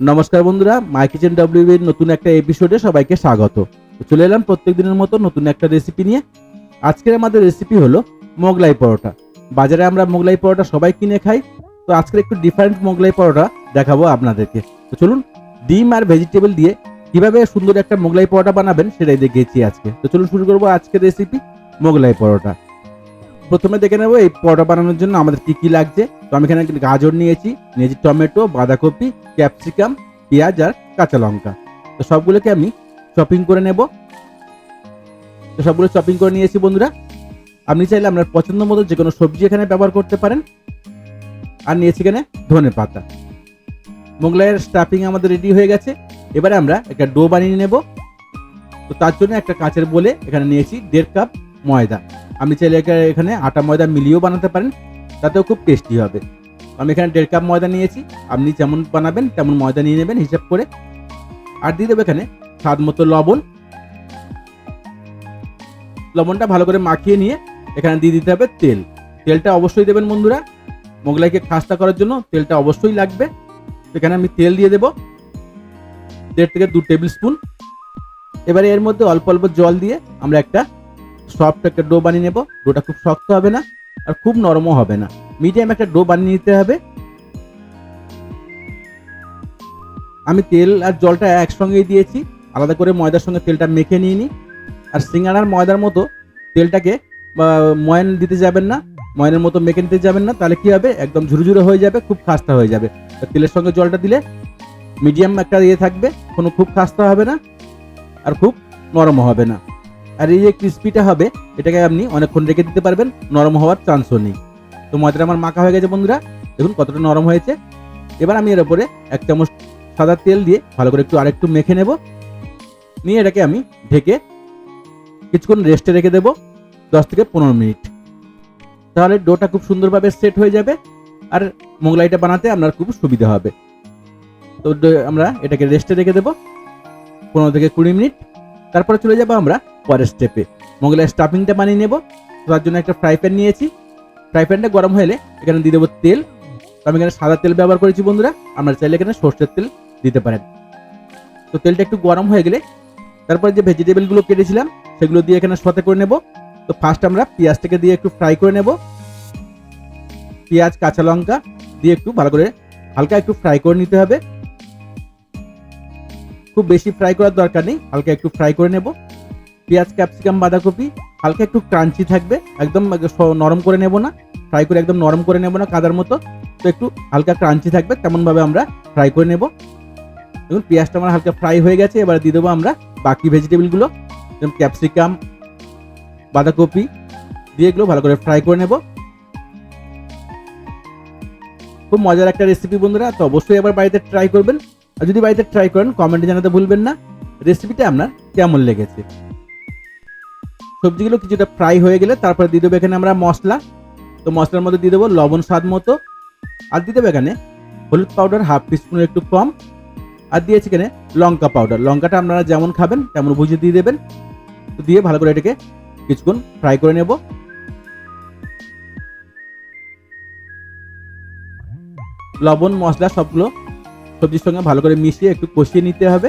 নমস্কার বন্ধুরা মাই কিচেন ডাব্লিউবির নতুন একটা এপিসোডে সবাইকে স্বাগত। চলে এলাম প্রত্যেক দিনের মতো নতুন একটা রেসিপি নিয়ে। আজকের আমাদের রেসিপি হলো মোগলাই পরোটা। বাজারে আমরা মোগলাই পরোটা সবাই কিনে খাই। তো আজকের একটু ডিফারেন্ট মোগলাই পরোটা দেখাবো আপনাদেরকে। তো চলুন, ডিম আর ভেজিটেবল দিয়ে কীভাবে সুন্দর একটা মোগলাই পরোটা বানাবেন সেটাই দেখিয়েছি আজকে। তো চলুন শুরু করব আজকের রেসিপি মোগলাই পরোটা। প্রথমে দেখে নেব এই পরোটা বানানোর জন্য আমাদের কি কি লাগছে। তো আমি এখানে গাজর নিয়েছি নিয়েছি টমেটো, বাঁধাকপি, ক্যাপসিকাম, পেঁয়াজ আর কাঁচা লঙ্কা। তো সবগুলোকে আমি চপিং করে নেব। তো সবগুলো চপিং করে নিয়েছি বন্ধুরা। আপনি চাইলে আপনার পছন্দ মতো যে কোনো সবজি এখানে ব্যবহার করতে পারেন। আর নিয়েছি এখানে ধনে পাতা। মোগলাইয়ের স্টাফিং আমাদের রেডি হয়ে গেছে। এবারে আমরা একটা ডো বানিয়ে নেব। তো তার জন্য একটা কাঁচের বলে এখানে নিয়েছি দেড় কাপ ময়দা। আপনি চাইলে এখানে আটা ময়দা মিলিয়েও বানাতে পারেন, তাতেও খুব টেস্টি হবে। আমি এখানে দেড় কাপ ময়দা নিয়েছি, আপনি যেমন বানাবেন তেমন ময়দা নিয়ে নেবেন হিসাব করে। আর দিয়ে দেবো এখানে স্বাদ মতো লবণ। লবণটা ভালো করে মাখিয়ে নিয়ে এখানে দিয়ে দিতে হবে তেল। তেলটা অবশ্যই দেবেন বন্ধুরা, মোগলাইকে খাস্তা করার জন্য তেলটা অবশ্যই লাগবে। এখানে আমি তেল দিয়ে দেবো, দেড় থেকে দু টেবিল স্পুন। এবারে এর মধ্যে অল্প অল্প জল দিয়ে আমরা একটা সফট একটা ডো বানিয়ে নেব। ডোটা খুব শক্ত হবে না আর খুব নরমও হবে না। মিডিয়াম একটা ডো বানিয়ে নিতে হবে। আমি তেল আর জলটা একসঙ্গেই দিয়েছি। আলাদা করে ময়দার সঙ্গে তেলটা মেখে নিয়ে নিই আর সিঙ্গাড়ার ময়দার মতো তেলটাকে ময়ন দিতে যাবেন না, ময়নের মতো মেখে নিতে যাবেন না, তাহলে কি হবে? একদম ঝুরঝুরে হয়ে যাবে, খুব খাস্তা হয়ে যাবে। তেলের সঙ্গে জলটা দিলে মিডিয়াম একটা ইয়ে থাকবে, কোনো খুব খাস্তা হবে না আর খুব নরমও হবে না। আর এই যে ক্রিস্পিটা হবে, এটাকে আপনি অনেকক্ষণ রেখে দিতে পারবেন, নরম হওয়ার চান্সও নেই। তো ময়দাটা আমার মাখা হয়ে গেছে বন্ধুরা। দেখুন কতটা নরম হয়েছে। এবার আমি এর উপরে এক চামচ সাদা তেল দিয়ে ভালো করে একটু আরেকটু মেখে নেব। নিয়ে এটাকে আমি ঢেকে কিছুক্ষণ রেস্টে রেখে দেবো, দশ থেকে পনেরো মিনিট। তাহলে ডোটা খুব সুন্দরভাবে সেট হয়ে যাবে আর মোগলাইটা বানাতে আপনার খুব সুবিধা হবে। তো আমরা এটাকে রেস্টে রেখে দেবো, পনেরো থেকে কুড়ি মিনিট। তারপরে চলে যাব আমরা পরের স্টেপে মোগলাই স্টাফিংটা বানিয়ে নেব। তার জন্য একটা ফ্রাই প্যান নিয়েছি। ফ্রাই প্যানটা গরম হলে এখানে দিয়ে দেবো তেল। আমি এখানে সাদা তেল ব্যবহার করেছি বন্ধুরা। আপনারা চাইলে এখানে সর্ষের তেল দিতে পারেন। তো তেলটা একটু গরম হয়ে গেলে তারপরে যে ভেজিটেবলগুলো কেটেছিলাম, সেগুলো দিয়ে এখানে সাথে করে নেব। তো ফার্স্ট আমরা পেঁয়াজটাকে দিয়ে একটু ফ্রাই করে নেব। পেঁয়াজ, কাঁচা লঙ্কা দিয়ে একটু ভালো করে হালকা একটু ফ্রাই করে নিতে হবে। খুব বেশি ফ্রাই করার দরকার নেই। হালকা একটু ফ্রাই করে নেব। পেঁয়াজ, ক্যাপসিকাম, বাঁধাকপি, হালকা একটু ক্রাঞ্চি থাকবে, একদম নরম করে নেব না ফ্রাই করে একদম নরম করে নেব না কাদার মতো, তো একটু হালকা ক্রাঞ্চি থাকবে, তেমনভাবে আমরা ফ্রাই করে নেব। দেখুন, পেঁয়াজটা আমার হালকা ফ্রাই হয়ে গেছে, এবার দিয়ে দেবো আমরা বাকি ভেজিটেবলগুলো যেমন ক্যাপসিকাম, বাঁধাকপি, দিয়ে এগুলো ভালো করে ফ্রাই করে নেব। খুব মজার একটা রেসিপি বন্ধুরা, তো অবশ্যই এবার বাড়িতে ট্রাই করবেন। আর যদি বাড়িতে ট্রাই করেন কমেন্টে জানাতে ভুলবেন না। রেসিপিটা আপনার কেমন লেগেছে? সবজিগুলো কিছুটা ফ্রাই হয়ে গেলে তারপরে দিয়ে দেবো এখানে আমরা মশলা। তো মশলার মধ্যে দিয়ে দেবো লবণ স্বাদ মতো। আর দিয়ে দেবো এখানে হলুদ পাউডার হাফ টিস্পুনের একটু কম। আর দিয়েছি এখানে লঙ্কা পাউডার লঙ্কাটা আপনারা যেমন খাবেন তেমন বুঝে দিয়ে দেবেন। তো দিয়ে ভালো করে এটাকে কিছুক্ষণ ফ্রাই করে নেব। লবণ, মশলা সবগুলো সবজির সঙ্গে ভালো করে মিশিয়ে একটু কষিয়ে নিতে হবে।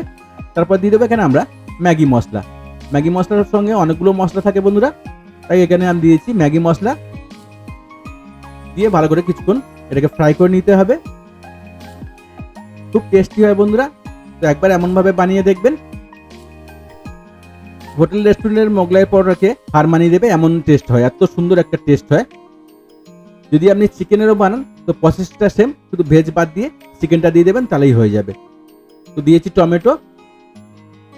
তারপর দিয়ে দেবো এখানে আমরা ম্যাগি মশলা। ম্যাগি মশলার সঙ্গে অনেকগুলো মশলা থাকে বন্ধুরা। তাই এখানে আমি দিয়েছি ম্যাগি মশলা। দিয়ে ভালো করে কিছুক্ষণ এটাকে ফ্রাই করে নিতে হবে। খুব টেস্টি হয় বন্ধুরা। তো একবার এমনভাবে বানিয়ে দেখবেন। হোটেল রেস্টুরেন্টের মোগলাই পরোটাকে হার মানিয়ে দেবে, এমন টেস্ট হয়। এত সুন্দর একটা টেস্ট হয়। যদি আপনি চিকেনেরও বানান, তো প্রসেসটা সেম শুধু ভেজ বাদ দিয়ে চিকেনটা দিয়ে দেবেন, তাহলেই হয়ে যাবে। তো দিয়েছি টমেটো।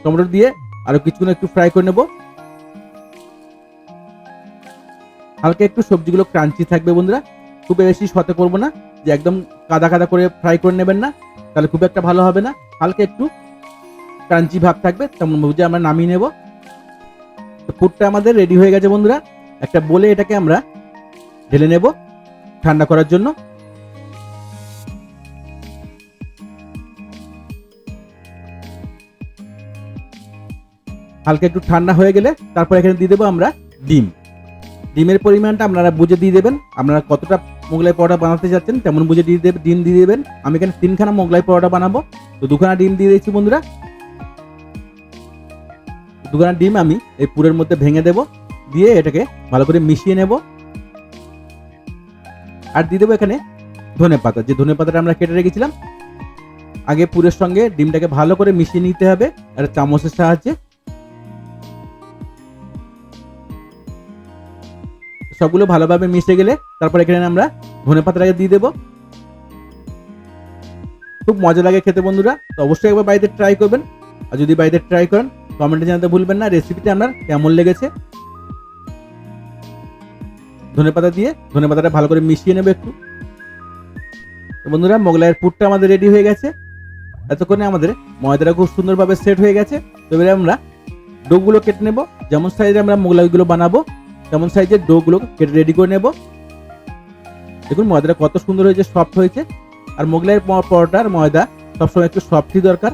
টমেটো দিয়ে আরও কিছুক্ষণ একটু ফ্রাই করে নেব। হালকা একটু সবজিগুলো ক্রাঞ্চি থাকবে বন্ধুরা। খুব বেশি সতে করব না, যে একদম কাদা কাদা করে ফ্রাই করে নেবেন না, তাহলে খুব একটা ভালো হবে না। হালকা একটু ক্রাঞ্চি ভাব থাকবে, তেমন বুঝে আমরা নামিয়ে নেব। তো পুরটা আমাদের রেডি হয়ে গেছে বন্ধুরা। একটা বলে এটাকে আমরা ঢেলে নেব ঠান্ডা করার জন্য। হালকা একটু ঠান্ডা হয়ে গেলে তারপর এখানে দিয়ে দেবো আমরা ডিম। ডিমের পরিমাণটা আপনারা বুঝে দিয়ে দেবেন। আপনারা কতটা মোগলাই পরোটা বানাতে যাচ্ছেন তেমন বুঝে দিয়ে দেবে ডিম দিয়ে দেবেন। আমি এখানে তিনখানা মোগলাই পরোটা বানাবো। তো দুখানা ডিম দিয়ে দিচ্ছি বন্ধুরা। দুখানা ডিম আমি এই পুরের মধ্যে ভেঙে দেব। দিয়ে এটাকে ভালো করে মিশিয়ে নেব। আর দিয়ে দেবো এখানে ধনে পাতা। যে ধনে পাতাটা আমরা কেটে রেখেছিলাম, আগে পুরের সঙ্গে ডিমটাকে ভালো করে মিশিয়ে নিতে হবে। আর চামচের সাহায্যে সবগুলো ভালোভাবে মিশে গেলে তারপর এখানে আমরা ধনে পাতাটাকে দিয়ে দেবো। খুব মজা লাগে খেতে বন্ধুরা, তো অবশ্যই একবার বাড়িতে ট্রাই করবেন। আর যদি বাড়িতে ট্রাই করেন কমেন্টে জানাতে ভুলবেন না রেসিপিটা আপনার কেমন লেগেছে। ধনে পাতা দিয়ে ধনে পাতাটা ভালো করে মিশিয়ে নেবে একটু। তো বন্ধুরা, মোগলাইয়ের পুরটা আমাদের রেডি হয়ে গেছে। এতক্ষণে আমাদের ময়দাটা খুব সুন্দরভাবে সেট হয়ে গেছে। তো এবারে আমরা ডোগুলো কেটে নেব। যেমন সাইজে আমরা মোগলাইগুলো বানাবো তেমন সাইজের ডোগুলো কেটে রেডি করে নেব। দেখুন, ময়দাটা কত সুন্দর হয়েছে সফট হয়েছে। আর মোগলাইয়ের প- পরোটার ময়দা সবসময় একটু সফটই দরকার।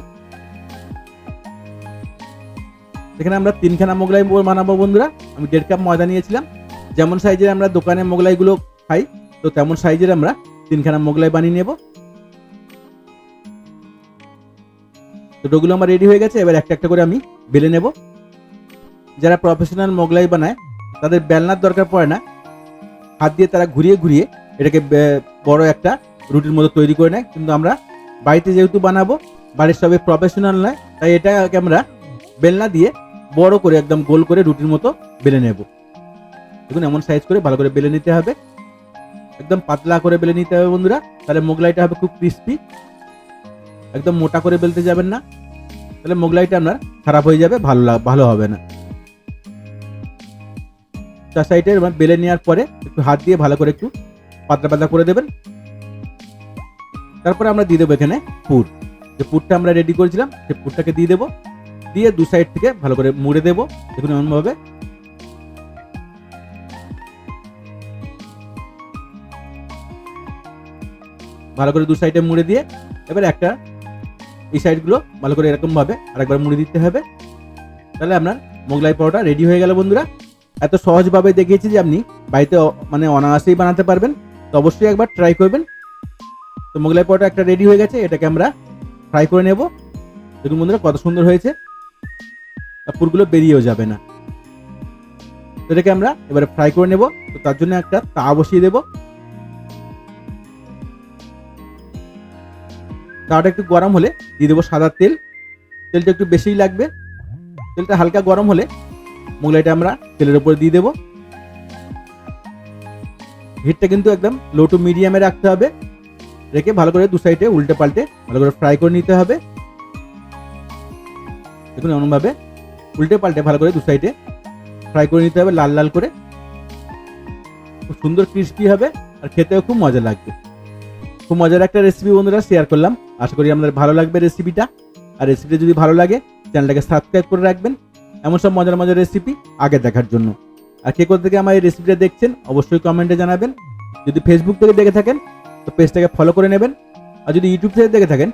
এখানে আমরা তিনখানা মোগলাই বানাবো বন্ধুরা। আমি দেড় কাপ ময়দা নিয়েছিলাম। যেমন সাইজের আমরা দোকানে মোগলাইগুলো খাই, তো তেমন সাইজের আমরা তিনখানা মোগলাই বানিয়ে নেব। তো ডোগুলো আমার রেডি হয়ে গেছে। এবার একটা একটা করে আমি বেলে নেব। যারা প্রফেশনাল মোগলাই বানায় তাদের বেলনার দরকার পড়ে না। হাত দিয়ে তারা ঘুরিয়ে ঘুরিয়ে এটাকে বড় একটা রুটির মতো তৈরি করে নেয়। কিন্তু আমরা বাড়িতে যেহেতু বানাবো, বাড়ির সবাই প্রফেশনাল নয়, তাই এটাকে আমরা বেলনা দিয়ে বড় করে একদম গোল করে রুটির মতো বেলে নেব। দেখুন, এমন সাইজ করে ভালো করে বেলে নিতে হবে। একদম পাতলা করে বেলে নিতে হবে বন্ধুরা। তাহলে মোগলাইটা হবে খুব ক্রিস্পি একদম মোটা করে বেলতে যাবেন না। তাহলে মোগলাইটা আপনার খারাপ হয়ে যাবে, ভালো ভালো হবে না। চার সাইডে বেলে নেওয়ার পরে একটু হাত দিয়ে ভালো করে একটু পাতলা পাতলা করে দেবেন। তারপরে আমরা দিয়ে দেবো এখানে পুর। যে পুরটা আমরা রেডি করেছিলাম সেই পুরটাকে দিয়ে দেবো। দিয়ে দু সাইড থেকে ভালো করে মুড়ে দেবো, দেখুন এমনভাবে। ভালো করে দু সাইডে মুড়ে দিয়ে এবার একটা এই সাইডগুলো ভালো করে এরকমভাবে আরেকবার মুড়ে দিতে হবে। তাহলে আপনার মোগলাই পরোটা রেডি হয়ে গেল বন্ধুরা। এত সহজভাবে দেখিয়েছি যে আপনি বাড়িতে মানে অনায়াসেই বানাতে পারবেন। তো অবশ্যই একবার ট্রাই করবেন। তো মোগলাই পরোটা একটা রেডি হয়ে গেছে, এটাকে আমরা ফ্রাই করে নেব। দেখুন বন্ধুরা, কত সুন্দর হয়েছে। পুরগুলো বেরিয়েও যাবে না। তো এটাকে আমরা এবারে ফ্রাই করে নেব। তো তার জন্য একটা তা বসিয়ে দেব। তাওয়াটা একটু গরম হলে দিয়ে দেবো সাদা তেল। তেলটা একটু বেশিই লাগবে। তেলটা হালকা গরম হলে মোগলাইটা আমরা তেলের উপরে দিয়ে দেবো। হিটটা কিন্তু একদম লো টু মিডিয়ামে রাখতে হবে। রেখে ভালো করে দু সাইডে উল্টে পাল্টে ভালো করে ফ্রাই করে নিতে হবে। দেখুন এমনভাবে উল্টে পাল্টে ভালো করে দু সাইডে ফ্রাই করে নিতে হবে লাল লাল করে। খুব সুন্দর ক্রিস্পি হবে আর খেতেও খুব মজা লাগবে। খুব মজার একটা রেসিপি বন্ধুরা শেয়ার করলাম। আশা করি আপনাদের ভালো লাগবে রেসিপিটা আর রেসিপিটা যদি ভালো লাগে চ্যানেলটাকে সাবস্ক্রাইব করে রাখবেন। এমন সব মজার মজার রেসিপি আগে দেখার জন্য। আর কে কোথা থেকে আমার এই রেসিপিটা দেখছেন, অবশ্যই কমেন্টে জানাবেন। যদি ফেসবুক থেকে দেখে থাকেন, তো পেজটাকে ফলো করে নেবেন। আর যদি ইউটিউব থেকে দেখে থাকেন,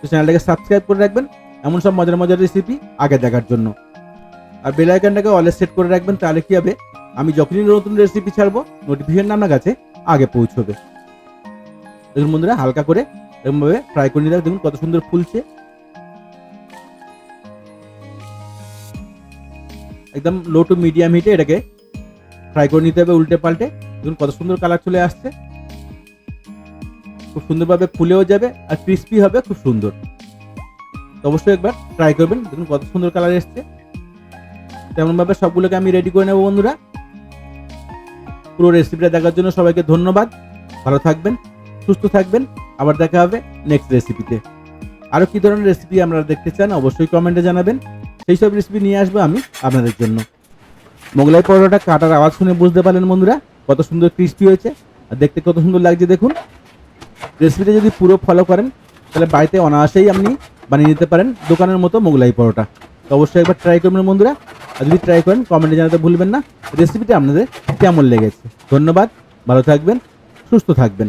তো চ্যানেলটাকে সাবস্ক্রাইব করে রাখবেন। এমন সব মজার মজার রেসিপি আগে দেখার জন্য। আর বেল আইকনটাকে অলে সেট করে রাখবেন, তাহলে কি হবে? আমি যখনই নতুন রেসিপি ছাড়বো নোটিফিকেশন আপনার কাছে আগে পৌঁছবে। দেখুন বন্ধুরা, হালকা করে এরকমভাবে ফ্রাই করে নিতে দেখুন কত সুন্দর ফুলছে। একদম লো টু মিডিয়াম হিটে এটাকে ফ্রাই করে নিতে হবে উল্টে পাল্টে। দেখুন কত সুন্দর কালার চলে আসছে। খুব সুন্দরভাবে ফুলেও যাবে আর ক্রিস্পি হবে খুব সুন্দর। তো অবশ্যই একবার ট্রাই করবেন। দেখুন কত সুন্দর কালার এসছে। তেমনভাবে সবগুলোকে আমি রেডি করে নেব বন্ধুরা। পুরো রেসিপিটা দেখার জন্য সবাইকে ধন্যবাদ। ভালো থাকবেন, সুস্থ থাকবেন। আবার দেখা হবে নেক্সট রেসিপিতে আরও কী ধরনের রেসিপি আপনারা দেখতে চান অবশ্যই কমেন্টে জানাবেন। সেই সব রেসিপি নিয়ে আসব আমি আপনাদের জন্য। মোগলাই পরোটা কাটার আওয়াজ শুনে বুঝতে পারলেন বন্ধুরা, কত সুন্দর ক্রিস্পি হয়েছে। আর দেখতে কত সুন্দর লাগছে দেখুন। রেসিপিটা যদি পুরো ফলো করেন, তাহলে বাড়িতে অনায়াসেই আপনি বানিয়ে নিতে পারেন দোকানের মতো মোগলাই পরোটা। তো অবশ্যই একবার ট্রাই করবেন বন্ধুরা। আর যদি ট্রাই করেন কমেন্টে জানাতে ভুলবেন না। রেসিপিটা আপনাদের কেমন লেগেছে। ধন্যবাদ, ভালো থাকবেন, সুস্থ থাকবেন।